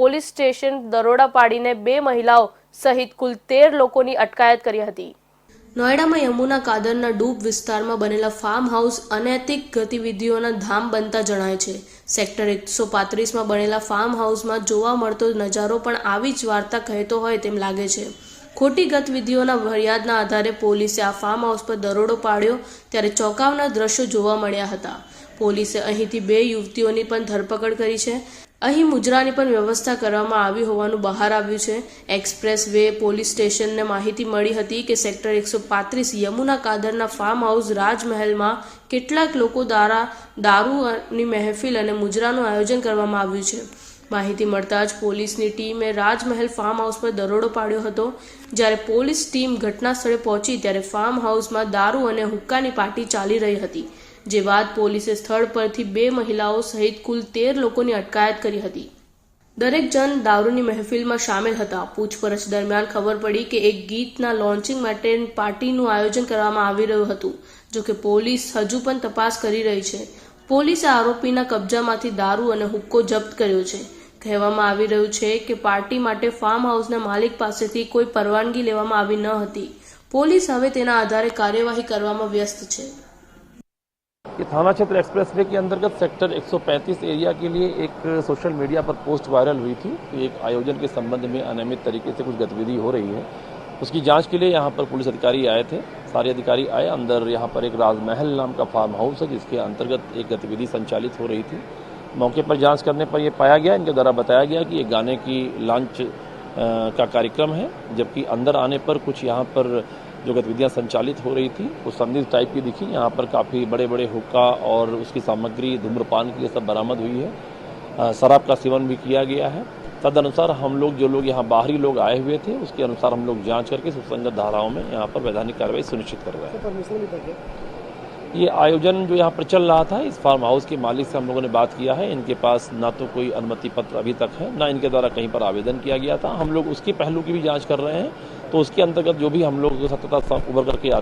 Police station દરોડા પાડીને બે મહિલાઓ સહિત કુલ તેર લોકોની અટકાયત કરી હતી. નોએડામાં યમુના કાદરના ડૂબ વિસ્તારમાં બનેલા ફાર્મ હાઉસ અનૈતિક ગતિવિધિઓના ધામ બનતા જણાય છે. સેક્ટર એકસો પાંત્રીસમાં બનેલા ફાર્મ હાઉસમાં જોવા મળતો નજારો પણ આવી જ વાર્તા કહેતો હોય તેમ લાગે છે. ખોટી ગતિવિધિઓના ફરિયાદના આધારે પોલીસે આ ફાર્મ હાઉસ પર દરોડો પાડ્યો ત્યારે ચોંકાવનાર દ્રશ્યો જોવા મળ્યા હતા. પોલીસે અહીંથી બે યુવતીઓની પણ ધરપકડ કરી છે. અહીં મુજરાની પણ વ્યવસ્થા કરવામાં આવી હોવાનું બહાર આવ્યું છે. એક્સપ્રેસ વે પોલીસ સ્ટેશનને માહિતી મળી હતી કે સેક્ટર એકસો પાંત્રીસ યમુના કાદરના ફાર્મ હાઉસ રાજમહેલમાં કેટલાક લોકો દ્વારા દારૂની મહેફિલ અને મુજરાનું આયોજન કરવામાં આવ્યું છે. માહિતી મળતા જ પોલીસની ટીમે રાજમહેલ ફાર્મ હાઉસ પર દરોડો પાડ્યો હતો. જ્યારે પોલીસ ટીમ ઘટના સ્થળે પહોંચી ત્યારે ફાર્મ હાઉસમાં દારૂ અને હુક્કાની પાર્ટી ચાલી રહી હતી. જે બાદ પોલીસે સ્થળ પરથી બે મહિલાઓ સહિત કુલ તેર લોકોની અટકાયત કરી હતી. દરેક જણ દારૂની મહેફિલમાં સામેલ હતા. પૂછપરછ દરમિયાન ખબર પડી કે એક ગીતના લોન્ચિંગ માટે પાર્ટીનું આયોજન કરવામાં આવી રહ્યું હતું, જો કે પોલીસ હજુ પણ તપાસ કરી રહી છે. પોલીસે આરોપીના કબજામાંથી દારૂ અને હુક્કો જપ્ત કર્યો છે. કહેવામાં આવી રહ્યું છે કે પાર્ટી માટે ફાર્મ હાઉસના માલિક પાસેથી કોઈ પરવાનગી લેવામાં આવી ન હતી. પોલીસ હવે તેના આધારે કાર્યવાહી કરવામાં વ્યસ્ત છે. ये थाना क्षेत्र एक्सप्रेस वे के अंतर्गत सेक्टर 135 एरिया के लिए एक सोशल मीडिया पर पोस्ट वायरल हुई थी। कि एक आयोजन के संबंध में अनियमित तरीके से कुछ गतिविधि हो रही है। उसकी जाँच के लिए यहाँ पर पुलिस अधिकारी आए थे। सारे अधिकारी आए। अंदर यहाँ पर एक राजमहल नाम का फार्म हाउस है, जिसके अंतर्गत एक गतिविधि संचालित हो रही थी। मौके पर जाँच करने पर यह पाया गया। इनके द्वारा बताया गया कि ये गाने की लॉन्च का कार्यक्रम है, जबकि अंदर आने पर कुछ यहाँ पर जो गतिविधियाँ संचालित हो रही थी वो संदिग्ध टाइप की दिखी। यहाँ पर काफ़ी बड़े बड़े हुक्का और उसकी सामग्री धूम्रपान के लिए सब बरामद हुई है। शराब का सेवन भी किया गया है। तदनुसार हम लोग जो लोग यहाँ बाहरी लोग आए हुए थे उसके अनुसार हम लोग जाँच करके सुसंगत धाराओं में यहाँ पर वैधानिक कार्रवाई सुनिश्चित कर रहे हैं। ये आयोजन जो यहाँ पर चल रहा था इस फार्म हाउस के मालिक से हम लोगों ने बात किया है। इनके पास ना तो कोई अनुमति पत्र अभी तक है ना इनके द्वारा कहीं पर आवेदन किया गया था। हम लोग उसके पहलू की भी जाँच कर रहे हैं। तो उसके अंतर्गत जो भी हम लोग सत्यता उभर करके आती